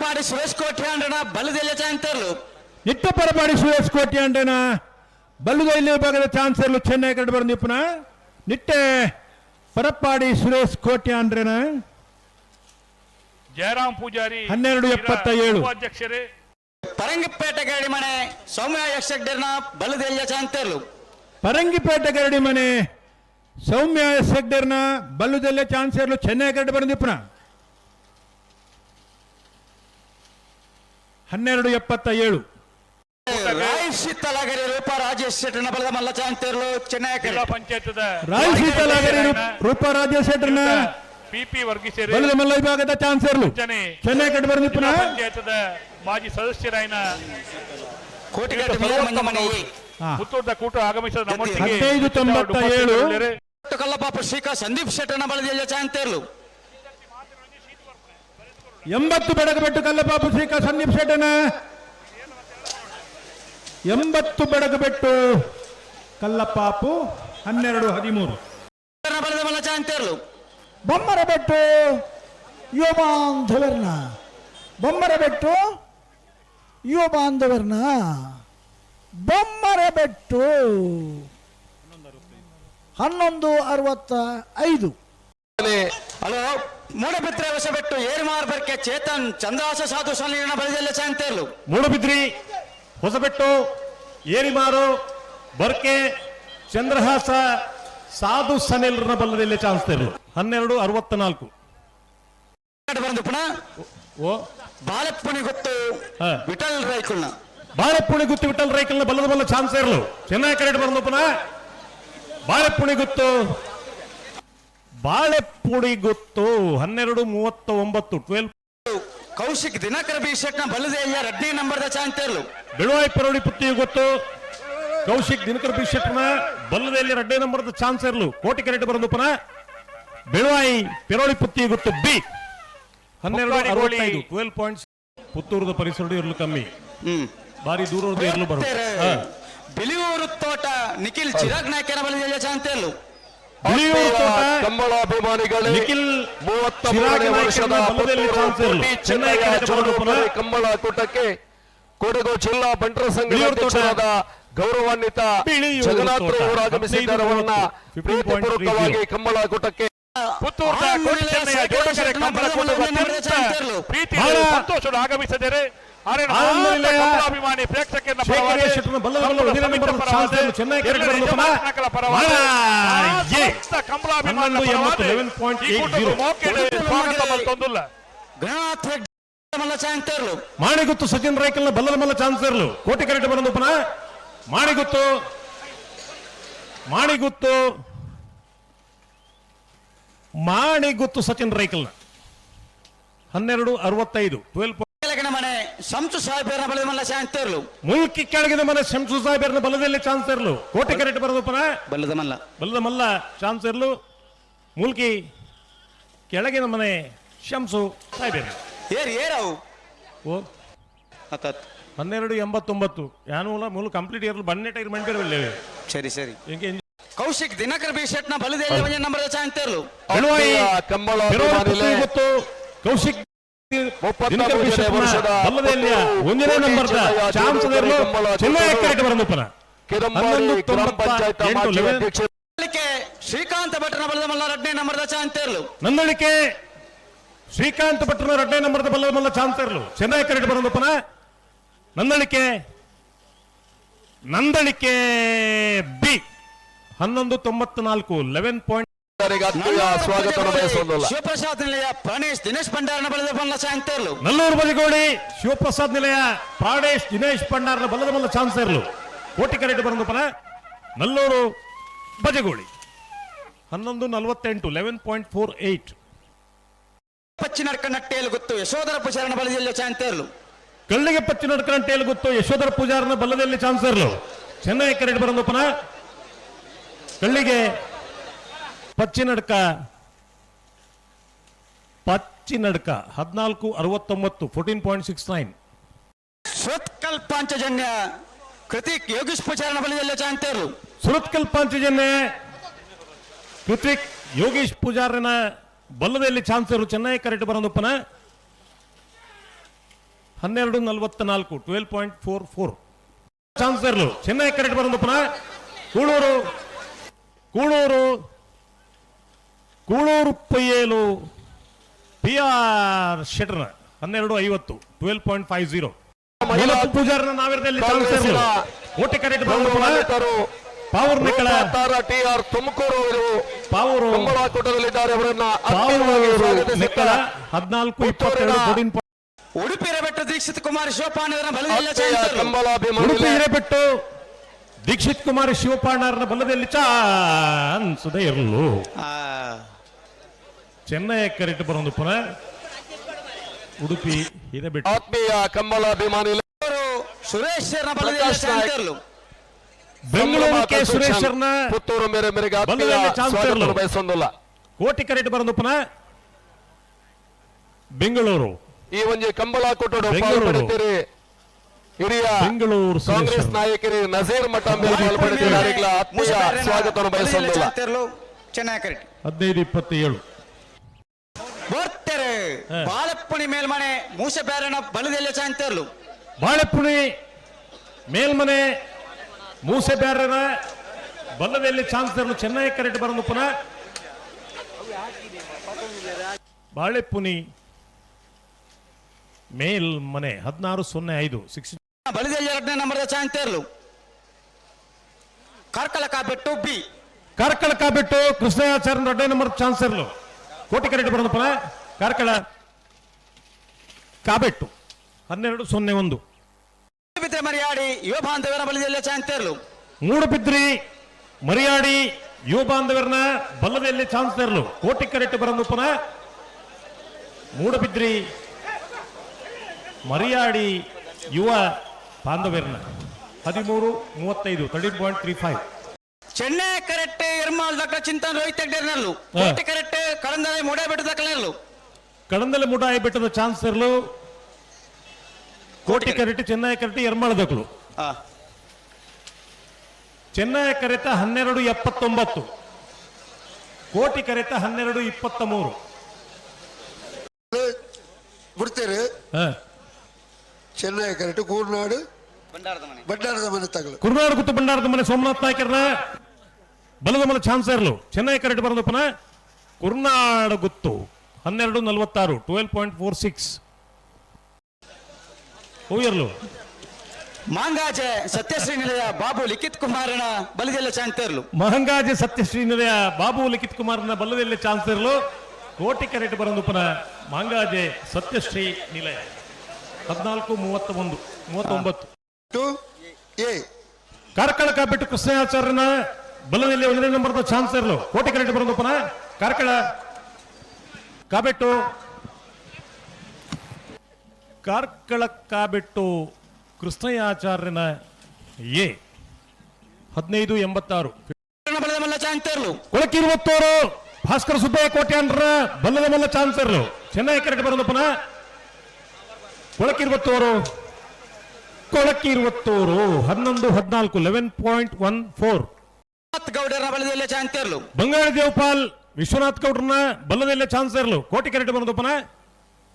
ಪರಪಾಡಿ ಸುರೇಶ್ ಕೋಠೆ ಅಂಡನ ಬಲದೆಲ್ಲ ಚಾಂತರ್ಲು ನಿಟ್ಟ ಪರಪಾಡಿ ಸುರೇಶ್ ಕೋಟಿ ಅಂಡೇನ ಬಲ್ಲುದ ಇಲ್ಲಿ ಭಾಗದ ಚಾನ್ಸರ್ಲು ಚೆನ್ನೈ ಕಡೆ ಬಂದಿಪ್ಪನ ನಿಟ್ಟೆ ಪರಪ್ಪಾಡಿ ಸುರೇಶ್ ಕೋಟಿ ಅಂಡ್ರೇನ ಜಯರಾಮ್ ಪೂಜಾರಿ ಹನ್ನೆರಡು ಎಪ್ಪತ್ತ ಏಳು. ಅಧ್ಯಕ್ಷರೇ ಪರಂಗಿಪೇಟೆ ಗರಡಿ ಮನೆ ಸೌಮ್ಯ ಯಕ್ಷಡ್ಡರ್ನ ಬಲದೆಲ್ಲ ಚಾಂತರ್ಲು ಪರಂಗಿಪೇಟೆ ಗರಡಿ ಮನೆ ಸೌಮ್ಯ ಸೆಗ್ಡರ್ನ ಬಲ್ಲುದಲ್ಲೇ ಚಾನ್ಸರ್ಲು ಚೆನ್ನೈ ಕಡೆ ಬಂದಿಪ್ಪನ ಹನ್ನೆರಡು ಎಪ್ಪತ್ತ ಏಳು. ರಾಯ್ ಶೀತಲಗರಿ ರೂಪ ರಾಜೇಶ್ ಶೆಟ್ಟರ್ನ ಬಲದ ಮಲ್ಲ ಚಾಂತರ್ಲು ಚೆನ್ನೈ ಜಿಲ್ಲಾ ಪಂಚಾಯತ್ದ ರೂಪ ಪಿಪಿ ವರ್ಗೀಸೇರಿ ಬಲ್ಲದ ಮಲ್ಲ ವಿಭಾಗದ ಚಾನ್ಸರ್ಲು ಜನೆ ಚೆನ್ನೈ ಕಡೆ ಬಂದಿಪ್ಪನ ಜಿಲ್ಲಾ ಪಂಚಾಯತ್ದ ಮಾಜಿ ಸದಸ್ಯರಾಯನ ಕೋಟಿಗಟ್ಟ ಹಾ. ಪುತ್ತೂರ್ದ ಕೂಟ ಆಗಮಿಸಿದ ನಮ್ಮೊಟ್ಟಿಗೆ ಹದಿನೈದು ತೊಂಬತ್ತ ಏಳು. ಕಲ್ಲಪಾಪ ಶ್ರೀಕಾ ಸಂದೀಪ್ ಶೆಟ್ಟರ್ನ ಬಲದೆಲ್ಲ ಚಾಂತರ್ಲು ಎಂಬತ್ತು ಬೆಡಗಬೆಟ್ಟು ಕಲ್ಲಪಾಪು ಶ್ರೀಕಾ ಸಂದೀಪ್ ಶೆಟ್ಟನ. ಎಂಬತ್ತು ಬೆಡಗಬೆಟ್ಟು ಕಲ್ಲಪಾಪು ಹನ್ನೆರಡು ಹದಿಮೂರು. ಬೊಮ್ಮರ ಬೆಟ್ಟು ಚಾಂತರ್ಲು ಬೊಮ್ಮರಬೆಟ್ಟು ಯುವ ಬಾಂಧವರ್ನ ಬೊಮ್ಮರ ಬೆಟ್ಟು ಹನ್ನೊಂದು ಅರವತ್ತ ಐದು ಹಲೋ? ಮೂಡಬಿದ್ರೆ ವಶ ಬಿಟ್ಟು ಏರು ಮಾರ್ಬರ್ಕೆ ಚೇತನ್ ಚಂದ್ರಾಸ ಸಾಧು ಸಲ್ಲಿನ ಬಲದೆಲ್ಲ ಚಾಂತರ್ಲು ಮೂಡಬಿದ್ರಿ ಹೊಸಬೆಟ್ಟು ಏರಿಮಾರು ಬರ್ಕೆ ಚಂದ್ರಹಾಸ ಸಾಧು ಸನೆಲ್ರನ್ನ ಬಲ್ಲದಲ್ಲಿ ಚಾನ್ಸ್ ತೆರಲು. ಹನ್ನೆರಡು ಅರವತ್ತ ನಾಲ್ಕು. ಬಂದು ಪುನಃ ಓ ಬಾಲಪ್ಪನಿ ಗೊತ್ತು ಹಾ. ವಿಠಲ್ ರೈಕಲ್ನ. ಬಾಳೆಪುಣಿ ಗುತ್ತು ವಿಠಲ್ ರೈಕಲ್ನ ಬಲ್ಲದ ಬಲ್ಲ ಚಾನ್ಸ್ ಇರಲು ಚೆನ್ನಾಗಿ ಕರೆಕ್ಟ್ ಬಂದು ಪುನಃ. ಬಾಳೆಪುಣಿ ಗುತ್ತು ಬಾಳೆಪುಡಿ ಗೊತ್ತು ಹನ್ನೆರಡು ಮೂವತ್ತ ಒಂಬತ್ತು ಟ್ವೆಲ್ವ್ ಕೌಶಿಕ್ ದಿನಕರ ಬಿ ಶೆಟ್ನ ರೆಡ್ಡಿ ರಡ್ಡಿ ನಂಬರ್ದ ಚಾಂತೇಲು ಬಿಳುವಾಯಿ ಪರೋಡಿ ಪುತ್ತಿ ಗೊತ್ತು. ಕೌಶಿಕ್ ದಿನಕರ ಬಿಶೆಟ್ನ ಬಲ್ಲದಲ್ಲಿ ಎರಡನೇ ನಂಬರ್ದ ಚಾನ್ಸ್ ಇರಲು ಕೋಟಿ ಕರೆಟ್ ಬರೋದು ಪುನಃ ಬಿಳುವಾಯಿ ಪೆರೋಳಿ ಪುತ್ತಿ ಗೊತ್ತು ಬಿ. ಹನ್ನೆರಡು. ಅರವತ್ತೈದು ಟ್ವೆಲ್ ಪಾಯಿಂಟ್ಸ್ ಪುತ್ತೂರದ ಪರಿಸರ ಇರಲು ಕಮ್ಮಿ. ಹ್ಮ್. ಬಾರಿ ದೂರದ ಇರಲು ಬರುತ್ತೆ ಬಿಳಿಯೂರು ತೋಟ ನಿಖಿಲ್ ಚಿರಾಗ್ ನಾಯ್ಕನ ಬಲದೇಯ ಚಾಂತರ್ಲು ಬಿಳಿಯೂರು ಅಭಿಮಾನಿಗಳೇ ನಿಖಿಲ್ ವರ್ಷದ ಕಂಬಳ ಕೂಟಕ್ಕೆ ಕೊಡಗು ಜಿಲ್ಲಾ ಬಂಟರ ಸಂಘದ ಗೌರವಾನ್ವಿತ ಜಗನ್ನಾಥ್ ಅವರು ಆಗಮಿಸಿದ್ದಾರೆ ಅವರನ್ನ 15.30. ಪ್ರೀತಿಪೂರ್ವಕವಾಗಿ ಕಂಬಳ ಕೂಟಕ್ಕೆ ಪುತ್ತೂರು ಕಂಬಳ ಆಗಮಿಸಿದ್ದಾರೆ. ಆದರೆ ಆನಂದ ನಮ್ಮ ನಿಲಯ. ಕಮಲಾಭಿಮಾನಿ ಪ್ರೇಕ್ಷಕರ ಶೇಖರ್ ಬಲ್ಲದ ಬಲ್ಲ ಕಮಲ ಒಂದಿನ ನಂಬರ್ ಸಮಿತಿ ಚಾನ್ಸ್ ಇರಲು ಚೆನ್ನೈ ಕರೆಕ್ಟ್ ಎರಡನೇ ಬರೋದು ಪುನಃ ಯಜಮಾನಕರ ಪರವಾಗಿ ಬಹಳ ಆ ಯೇ. ಸಮಸ್ತ ಕಮಲಾಭಿಮಾನಿಗಳ ಹನ್ನೊಂದು ಎಂಬತ್ತು, ಪರವಾಗಿ 11.80. ಈ ಕೂಟದ ಮೋಕೆಗೆ ಸ್ವಾಗತ ಮಲ್ತೊಂದುಲ್ಲ ಗಣನಾಥ್ ಹೆಗ್ಡೆ ಮಲ್ಲ ಚಾಂತರ್ಲು ಮಾಣಿಗುತ್ತು ಸಚಿನ್ ರೈಕಲ್ನ ಬಲ್ಲದ ಮಲ್ಲ ಚಾನ್ಸ್ ಇರಲು ಕೋಟಿ ಕರೆಕ್ಟ್ ಬರೋದು ಪುನಃ ಮಾಣಿಗುತ್ತು ಮಾಣಿಗುತ್ತು ಮಾಣಿಗುತ್ತು ಸಚಿನ್ ರೈಕಲ್ನ ಹನ್ನೆರಡು ಅರವತ್ತೈದು ಟ್ವೆಲ್ ಕೆಳಗಿನ ಮನೆ ಸಂಸು ಸಾಹೇಬರ ಬಲದ ಮಲ್ಲ ಚಾಂತರ್ಲು ಮುಲ್ಕಿ ಕೆಳಗಿನ ಮನೆ ಶಂಸು ಸಾಹೇಬರ ಬಲದಲ್ಲಿ ಚಾನ್ಸ್ ಇರಲು ಕೋಟಿ ಕರೆಕ್ಟ್ ಬರೋದು ಪರ ಬಲದ ಮಲ್ಲ. ಬಲದ ಮಲ್ಲ ಚಾನ್ಸ್ ಇರ್ಲು ಮುಲ್ಕಿ ಕೆಳಗಿನ ಮನೆ ಶಂಸು ಸಾಹೇಬರ ಏರ್ ಏರವು ಓ. ಹತ್ತತ್ತು ಹನ್ನೆರಡು ಎಂಬತ್ತೊಂಬತ್ತು. ಯಾನೂಲ ಮೂಲ ಕಂಪ್ಲೀಟ್ ಇರಲು ಬನ್ನೆ ಟೈರ್ ಮಂಟಿರಲಿಲ್ಲ ಸರಿ ಸರಿ. ಹೆಂಗೆ ಕೌಶಿಕ್ ದಿನಕರ ಬಿ ಶೆಟ್ನ ಬಲದೆಲ್ಲ ನಂಬರ್ ಪುತ್ರಿ ಗೊತ್ತು ಕೌಶಿಕ್ ಒಂದನೇ ಚೆನ್ನಯ್ಯ ಚಾನ್ಸ್ ಶ್ರೀಕಾಂತ ಭಟ್ರನ ಬಲದ ಮಲ್ಲ ರಡ್ನೇ ನಂಬರ್ದ ಚಾಂತರ್ಲು. ನಂದಳಿಕೆ ಶ್ರೀಕಾಂತ್ ಭಟ್ರನ ಎರಡನೇ ನಂಬರ್ದ ಬಲ್ಲದ ಮಲ್ಲ ಚಾನ್ಸ್ ಇರಲು ಚೆನ್ನೈ ಕರೆಕ್ಟ್ ಬರೋದು ಪುನಃ ನಂದಳಿಕೆ ನಂದಳಿಕೆ ಬಿ. ಹನ್ನೊಂದು ತೊಂಬತ್ನಾಲ್ಕು ಲೆವೆನ್ ಪಾಯಿಂಟ್ ಅವರಿಗೆ ಆತ್ಮೀಯ ಸ್ವಾಗತವನ್ನು ಬಯಸೋದಿಲ್ಲ ಶಿವಪ್ರಸಾದ್ ನಿಲಯ ಪ್ರಾಣೇಶ್ ದಿನೇಶ್ ಭಂಡಾರನ ಬಲದ ಬಲ್ಲ ಚಾಂತರ್ಲು ನಲ್ಲೂರು ಬದಿಗೋಡಿ ಶಿವಪ್ರಸಾದ್ ನಿಲಯ ಪ್ರಾಣೇಶ್ ದಿನೇಶ್ ಭಂಡಾರನ ಬಲದ ಬಲ್ಲ ಚಾನ್ಸ್ ಇರಲು ಕೋಟಿ ಕರೆಟ್ ಬರೋದು ಪರ ನಲ್ಲೂರು ಬಜಗೋಳಿ ಹನ್ನೊಂದು ನಲವತ್ತೆಂಟು eleven point four eight Pachchinadka ನಟ್ಟೆಯಲ್ಲಿ ಗೊತ್ತು ಯಶೋಧರ ಪುಷರನ ಬಲದಲ್ಲಿ ಚಾಂತರ್ಲು ಕಳ್ಳಿಗೆ ಪಚ್ಚಿ ನಡ್ಕಂಟೇಲಿ ಗೊತ್ತು ಯಶೋಧರ ಪೂಜಾರನ ಬಲ್ಲದಲ್ಲಿ ಚಾನ್ಸರ್ಲು ಇರಲು ಚೆನ್ನೈ ಕರೆಟ್ ಬರೋದು ಪುನಃ ಕಳ್ಳಿಗೆ ಪಚ್ಚಿ ನಡ್ಕ ಪಚ್ಚಿ ನಡ್ಕ ಹದಿನಾಲ್ಕು ಅರವತ್ತೊಂಬತ್ತು fourteen point six nine Surathkal Panchajanya Kruthik Yogish ಪುಚಾರನ ಬಲದೆಲ್ಲ ಚಾಂತರ್ಲು ಸುರತ್ಕಲ್ಪಾಂಚಜನ್ಯ ಕೃತಿಕ್ ಯೋಗೀಶ್ ಪೂಜಾರನ ಬಲ್ಲದಲ್ಲಿ ಚಾನ್ಸ್ ಇರು ಚೆನ್ನೈ ಕರೆಕ್ಟ್ ಬರೋದಪ್ಪನ ಪುನಃ ಹನ್ನೆರಡು ನಲವತ್ತ ನಾಲ್ಕು ಟ್ವೆಲ್ ಪಾಯಿಂಟ್ ಫೋರ್ ಫೋರ್ ಚಾನ್ಸರ್ಲು ಚೆನ್ನೈ ಕರೆಕ್ಟ್ ಬರೋದಪ್ಪನ ಪುನಃ ಕೂಳೂರು ಕೂಳೂರು ಕೂಳೂರು ಪಯ್ಯೇಲು ಪಿ ಆರ್ ಶೆಟರ್ ಹನ್ನೆರಡು ಐವತ್ತು ಟ್ವೆಲ್ ಪಾಯಿಂಟ್ ಫೈವ್ ಜೀರೋ ಕಾಂಗ್ರೆಸ್ಸಿನ ಓಟಿ ಕರೆಕ್ಟ್ ಪಾವೂರ್ ನಿಕ್ಕಳ ಟಿ ಆರ್ ತುಮಕೂರು ಅವರು ಪಾವೂರು ಕಂಬಳಾಕೂಟದಲ್ಲಿದ್ದಾರೆ. ಅವರನ್ನ ಆತ್ಮೀಯವಾಗಿ ಪಾವೂರು ನಿಕ್ಕಳ ಸ್ವಾಗತಿಸುತ್ತಾ ಹದಿನಾಲ್ಕು ಇಪ್ಪತ್ತೆರಡು ಉಡುಪಿ ಹಿರೇಬೆಟ್ಟು ದೀಕ್ಷಿತ್ ಕುಮಾರ್ ಚಾಂಚರ್ಲು ಉಡುಪಿ ಹಿರೇಬೆಟ್ಟು ದೀಕ್ಷಿತ್ ಕುಮಾರ್ ಶಿವಪಾಣರನ ಬಲದಲ್ಲಿ ಚಾನ್ಸದೇ ಇರಲು. ಆ, ಚೆನ್ನೈ ಕರೆಕ್ಟ್ ಬರೋದು ಪುನಃ. ಉಡುಪಿ ಹಿರೇಬೆಟ್ಟು ಆತ್ಮೀಯ ಕಂಬಳಾಭಿಮಾನಿಗಳೇ ಅವರು ಸುರೇಶ್ ಬೆಂಗಳೂರು ಕೆ ಸುರೇಶ್ವರ್ನ ಪುತ್ತೂರು ಮೇರೆ ಮೇರೆಗೆ. ಸ್ವಾಗತ ಬಯಸೊಂದಿಲ್ಲ. ಕೋಟಿ ಕರೆಕ್ಟ್ ಬರೋದು ಪುನಃ. ಬೆಂಗಳೂರು. ಈ ಒಂದು ಕಂಬಳ ಬೆಂಗಳೂರು. ಪಾಲ್ಪಡುತ್ತೀರಿ ಹಿರಿಯ ಬೆಂಗಳೂರು ಕಾಂಗ್ರೆಸ್ ನಾಯಕರಿ ನಜೀರ್ ಮಠ ಆತ್ಮೀಯ ಸ್ವಾಗತವನ್ನು ಬಯಸೊಂದಿಲ್ಲ. ಚೆನ್ನಾಗಿ ಚೆನ್ನೈ ಕರೆಕ್ಟ್ ಹದಿನೈದು ಇಪ್ಪತ್ತೇಳು. ಬೋರ್ತೆರೆ ಬಾಳಪ್ಪಣಿ ಮೇಲ್ಮನೆ ಮೂಸಬೇರನ ಬಲದಲ್ಲಿ ಚಾಂಚರ್ಲು ಬಾಳೆಪುಣಿ ಮೇಲ್ಮನೆ ಮೂಸೆಬ್ಯಾರನ ಬಲ್ಲದಲ್ಲಿ ಚಾನ್ಸರ್ಲು ಚೆನ್ನೈ ಕರೆಕ್ಟ್ ಬರೋದು ಪುನಃ ಬಾಳೆಪುನಿ ಮೇಲ್ಮನೆ ಹದಿನಾರು ಸೊನ್ನೆ ಐದು ಸಿಕ್ಸ್ ಬಲದಲ್ಲಿ ಎರಡನೇ ನಂಬರ್ದ ಚಾಂಚರ್ಲು ಕಾರ್ಕಳ ಕಾಬೆಟ್ಟು ಬಿ ಕಾರ್ಕಳ ಬಿಟ್ಟು ಕೃಷ್ಣಯಾಚಾರ್ಯ ಎರಡನೇ ನಂಬರ್ ಚಾನ್ಸರ್ಲು ಕೋಟಿ ಕರೆಕ್ಟ್ ಬರೋದು ಪುನಃ. ಕಾರ್ಕಳ ಕಾಬೆಟ್ಟು ಹನ್ನೆರಡು ಸೊನ್ನೆ ಒಂದು. ಬಿದ್ರೆ ಮರಿಯಾಡಿ ಯುವ ಬಾಂಧವರ ಬಲದಲ್ಲಿ ಚಾಂಚರ್ಲು ಮೂಡುಬಿದ್ರಿ ಮರಿಯಾಡಿ ಯುವ ಬಾಂಧವರನ್ನ ಚಾನ್ಸ್ ತೆರಲು. ಕೋಟಿ ಕರೆಕ್ಟ್ ಬರೋದು ಪುನಃ. ಮೂಡುಬಿದ್ರಿ ಮರಿಯಾಡಿ ಯುವ ಬಾಂಧವರನ್ನ. ಹದಿಮೂರು ಮೂವತ್ತೈದು ತರ್ಟೀನ್ ಪಾಯಿಂಟ್ ತ್ರೀ ಫೈವ್ ಚೆನ್ನೈ ಕರೆಕ್ಟ್ ಡಾಕ್ಟರ್ ಚಿಂತನ್ ರೋಹಿತ್ ಹೆಗ್ಡೇರ್ನಲ್ಲು. ಕೋಟಿ ಕೋಟೆ ಕರೆಕ್ಟ್ ಕಳಂದನೆ ಬಿಟ್ಟ ಬೆಟ್ಟದ ಕಲರ್ಲು ಕಳಂದಲೆ ಮುಡಾಯಿ ಬೆಟ್ಟದ ಚಾನ್ಸರ್ಲು ಕೋಟಿ ಕರೆಕ್ಟ್ ಚೆನ್ನೈ ಕರೆಕ್ಟ್ ಎರ್ಮಾಳದಕ್ಳು ಚೆನ್ನೈ ಕರೆತ ಹನ್ನೆರಡು ಎಪ್ಪತ್ತೊಂಬತ್ತು. ಕೋಟಿ ಕರೆತ ಹನ್ನೆರಡು ಇಪ್ಪತ್ತ ಮೂರು ಬಿಡ್ತೇನೆ ಚೆನ್ನೈ ಕರೆಟ್ ಕೂರ್ನಾಡು ಬಂಡಾರದ ಮನೆ. ತಗಲು. ಕುರುನಾಡು ಕುತ್ತು ಬಂಡಾರದ ಮನೆ ಸೋಮನಾಥ್ ನಾಯ್ಕರ್ನ. ಬಲದ ಮನೆ ಚಾನ್ಸರ್ಲು ಚೆನ್ನೈ ಕರೆಕ್ಟ್ ಬರೋದು ಪುನಃ ಕುರುನಾಡು ಗುತ್ತು ಹನ್ನೆರಡು ನಲವತ್ತಾರು ಟ್ವೆಲ್ ಪಾಯಿಂಟ್ ಫೋರ್ ಸಿಕ್ಸ್ ಹೂಯರ್ಲು ಮಾಂಗಾಜೆ ಸತ್ಯಶ್ರೀ ನಿಲಯ ಬಾಬು ಲಿಖಿತ್ ಕುಮಾರನ ಬಲದಲ್ಲಿ ಚಾಂಚರ್ಲು ಮಹಂಗಾಜಿ ಸತ್ಯಶ್ರೀ ನಿಲಯ ಬಾಬು ಲಿಖಿತ್ ಕುಮಾರ್ನ ಬಲ್ಲದಲ್ಲಿ ಚಾನ್ಸರ್ಲು ಕೋಟಿ ಕರೆಕ್ಟ್ ಬರೋದು ಪುನಃ ಮಾಂಗಾಜೆ ಸತ್ಯಶ್ರೀ ನಿಲಯ ಹದಿನಾಲ್ಕು ಮೂವತ್ತ ಒಂದು ಮೂವತ್ತೊಂಬತ್ತು ಟು ಎ ಕಾರ್ಕಳ ಕಾಬಿಟ್ಟು ಕೃಷ್ಣಾಚಾರ್ಯನ ಬಲದಲ್ಲಿ ಒಂದನೇ ನಂಬರ್ದ ಚಾನ್ಸರ್ಲು ಕೋಟಿ ಕರೆಕ್ಟ್ ಬರೋದು ಪುನಃ. ಕಾರ್ಕಳ ಕಾಬೆಟ್ಟು. ಕಾರ್ಕಳ ಕಾಬೆಟ್ಟು ಕೃಷ್ಣಯಾಚಾರ್ಯನ ಎ. ಹದಿನೈದು ಎಂಬತ್ತಾರು. ಕೊಳಕಿರುವತ್ತೋರು ಭಾಸ್ಕರ ಸುಬ್ಬಯ್ಯ ಕೋಟ್ಯಾನ್ರ ಬಲ್ಲದ ಮಲ್ಲ ಚಾನ್ಸರ್ಲು ಚೆನ್ನೈ ಕರೆಕ್ಟ್ ಬರೋದು ಪುನಃ. ಕೊಳಕಿರುವತ್ತೂರು ಕೊಳಕಿರುವತ್ತೂರು ಹನ್ನೊಂದು ಹದಿನಾಲ್ಕು ಲೆವೆನ್ ಪಾಯಿಂಟ್ ಒನ್ ಫೋರ್ ಗೌಡರ ಬಲದಲ್ಲಿ ಬಂಗಾಳಿ ದೇವಪಾಲ್ ವಿಶ್ವನಾಥ್ ಗೌಡ್ರನ್ನ ಬಲ್ಲದಲ್ಲೇ ಚಾನ್ಸರ್ಲು ಕೋಟಿ ಕರೆಕ್ಟ್ ಬಂದಪ್ಪನ ಪುನಃ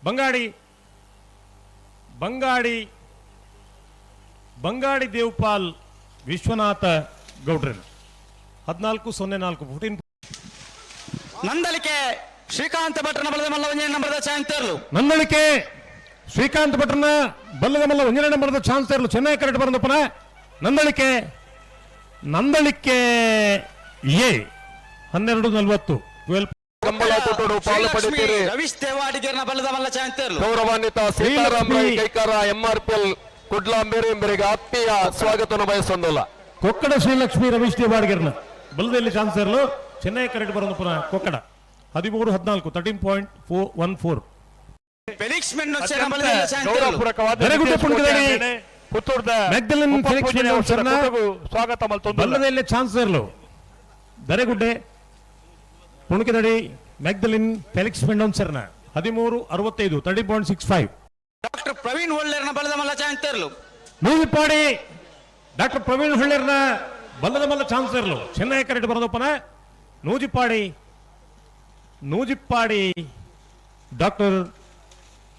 ಬಂಗಾಡಿ ಬಂಗಾಡಿ ಬಂಗಾಡಿ ದೇವಪಾಲ್ ವಿಶ್ವನಾಥ ಗೌಡ್ರನ್ ಹದಿನಾಲ್ಕು ಸೊನ್ನೆ ನಾಲ್ಕು ಫೋರ್ಟೀನ್ ನಂದಲಿಕೆ ಶ್ರೀಕಾಂತ ಭಟ್ರನ ಬಲದ ಮಲ್ಲ ಒಂದನೇ ನಂಬರದ ಚಾಂಚರ್ಲು ನನ್ನಳಿಕೆ ಶ್ರೀಕಾಂತ್ ಭಟ್ರನ್ನ ಬಲ್ಲದ ಮಲ್ಲ ಒಂದನೇ ಚಾನ್ಸ್ ಚಾನ್ಸರ್ಲು ಚೆನ್ನೈ ಕರೆಕ್ಟ್ ಬಂದಪ್ಪನ ನಂದಲಿಕೆ ನಂದಳಿಕೆ ನಂದಳಿಕೆ ಎ ಹನ್ನೆರಡು ನಲವತ್ತು. ಟ್ವೆಲ್ ಕಂಬಳಾಕೂಟಡು ಪಾಲು ಶ್ರೀಲಕ್ಷ್ಮಿ ಪಡೆಯುತ್ತೀರಿ ರವೀಶ್ ಗೌರವಾನ್ವಿತ ಸೀತಾರಾಮ್ ರೈ ಶ್ರೀಲಕ್ಷ್ಮಿ. ಕೈಕಾರ ಎಂಆರ್ಪಿಎಲ್ ಕುಡ್ಲಾಂಬೇರಿ ಎಂಬರಿಗೆ ಆತ್ಮೀಯ ಸ್ವಾಗತವನ್ನು ಬಯಸೊಂದಿಲ್ಲ. ಕೊಕ್ಕಡ ಶ್ರೀಲಕ್ಷ್ಮಿ ರಮೇಶ್ ದೇವಾಡ್ಗರ್ನ ಬಲದಲ್ಲಿ ಚಾನ್ಸರ್ಲು ಚೆನ್ನೈ ಕರೆಕ್ಟ್ ಬರೋದು ಪುನಃ ಕೊಕ್ಕಡ. ಹದಿಮೂರು ಹದಿನಾಲ್ಕು thirteen point four one four Felix ಚಾಂಚರ್ಲು ಗೌರವಪೂರ್ವಕವಾದ ಬೆರಗುಡ್ಡೆ ವಿಶೇಷ ಪುಣ್ಯದಲ್ಲಿ ಕೋಟೆಯಾಗಿದೆ. ಪುತ್ತೂರ್ದ ಮೆಗ್ದಲಿನ್ ಉಪಪೂಜನೆ ಫೆಲಿಕ್ಸ್ ಅವಸರ ಮೆನ್ನೊಚ್ಚೆನ ಕೊಟ್ಟಗೂ ಸ್ವಾಗತ ಮಲ್ತೊಂದು ಬಲ್ಲದಲ್ಲಿ ಚಾನ್ಸರ್ಲು ದರೆಗುಡ್ಡೆ ಪುಣಕಿದಡಿ ಮೆಗ್ದಲಿನ್ ಫೆಲಿಕ್ಸ್ ಮೆಂಡೋನ್ಸರ್ನ ಹದಿಮೂರು ಅರವತ್ತೈದು thirty point six five doctor Praveen ಒಳ್ಳೆರ್ನ ಬಲದ ಮಲ್ಲ ಚಾಂಚರ್ಲು ನೂಜಿಪ್ಪಾಡಿ ಡಾಕ್ಟರ್ ಪ್ರವೀಣ್ ಹೊಳ್ಳೆರ್ನ ಬಲ್ಲದ ಮಲ್ಲ ಚಾನ್ಸರ್ಲು ಚೆನ್ನೈ ಕರೆಕ್ಟ್ ಬರೋದಪ್ಪನ ನೂಜಿಪ್ಪಾಡಿ ನೂಜಿಪ್ಪಾಡಿ ಡಾಕ್ಟರ್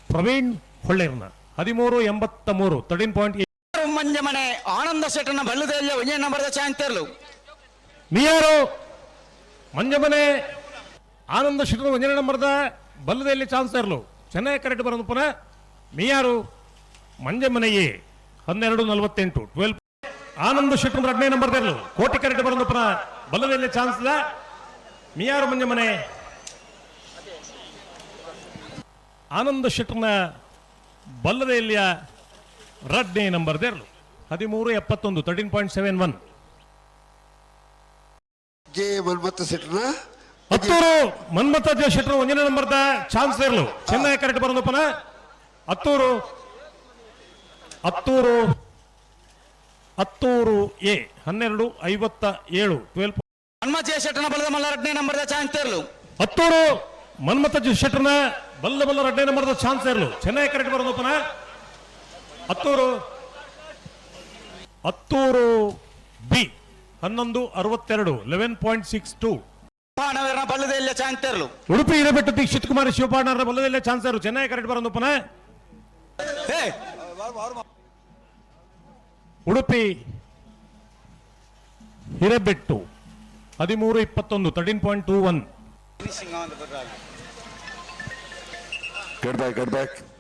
ಪ್ರವೀಣ್ ಹೊಳ್ಳೆರ್ನ ಹದಿಮೂರು ಎಂಬತ್ತ ಮೂರು ತರ್ಟೀನ್ ಪಾಯಿಂಟ್ ಮಂಜಮನೆ ಆನಂದ ಶೆಟ್ಟನ ಬಲ್ಲುದೆಲ್ಲ ಒಂದೇ ನಂಬರ್ದ ಚಾಂತೇರ್ಲು ನೀಯಾರು ಮಂಜಮನೆ ಆನಂದ ಶೆಟ್ಟನ ಒಂದನೇ ನಂಬರ್ದ ಚಾನ್ಸ್ ಚಾನ್ಸರ್ಲು ಚೆನ್ನೈ ಕರೆಕ್ಟ್ ಬರೋದು ಪುನಃ ನಿಯಾರು ಮಂಜಮನೆಯೇ ಹನ್ನೆರಡು ನಲವತ್ತೆಂಟು ಟ್ವೆಲ್ ಆನಂದ ಶೆಟ್ಟನ ಎರಡನೇ ನಂಬರ್ ತೆರಲು. ಕೋಟಿ ಕರೆಕ್ಟ್ ಬರೋದು ಪುನಃ ಬಲ್ಲದಲ್ಲಿ ಚಾನ್ಸ್ ಇಲ್ಲ ಮಿಯಾರು ಮಂಜಮನೆ. ಆನಂದ ಶೆಟ್ಟರ್ನ ಬಲ್ಲದೆಲ್ಲಿಯ ರಡ್ನೇ ನಂಬರ್ ದೇರ್ಲು. ಹದಿಮೂರು ಎಪ್ಪತ್ತೊಂದು thirteen point seven one J Manmatha ಸೆಟ್ನ Hattur Manmatha ಶೆಟ್ರು ಒಂದನೇ ನಂಬರ್ದ ಚಾನ್ಸ್ ಇರಲು ಚೆನ್ನೈ ಕರೆಕ್ಟ್ ಬರೋದಪ್ಪನ ಪುನಃ. ಹತ್ತೂರು ಹತ್ತೂರು ಹತ್ತೂರು ಎ ಹನ್ನೆರಡು ಐವತ್ತ ಏಳು ಟ್ವೆಲ್ ಹನುಮಜ ಶೆಟ್ಟನ ಬಲ್ಲದ ಮಲ್ಲ ಎರಡನೇ ನಂಬರ್ದ ಚಾಂತೇರ್ಲು ಹತ್ತೂರು ಮನ್ಮಥ ಶೆಟ್ಟರ್ನ ಬಲ್ಲ ಬಲ್ಲ ರಡ್ಡೆಯನ್ನು ಮಾಡಿದ ಚಾನ್ಸ್ ಇರಲು ಚೆನ್ನೈ ಕರೆಕ್ಟ್ ಬರೋದು ಪುನಃ ಹತ್ತೂರು. ಹತ್ತೂರು ಬಿ. ಹನ್ನೊಂದು ಅರವತ್ತೆರಡು eleven point six two chance ಇರಲು ಉಡುಪಿ ಹಿರೇಬೆಟ್ಟು ದೀಕ್ಷಿತ್ ಕುಮಾರ್ ಶಿವಪಾಣರ ಬಲ್ಲದಲ್ಲೇ ಚಾನ್ಸರು ಚೆನ್ನೈ ಕರೆಕ್ಟ್ ಬರೋದು ಪುನಃ ಉಡುಪಿ ಹಿರೇಬೆಟ್ಟು ಹದಿಮೂರು ಇಪ್ಪತ್ತೊಂದು thirteen point two one Finishing on the Get back, get back.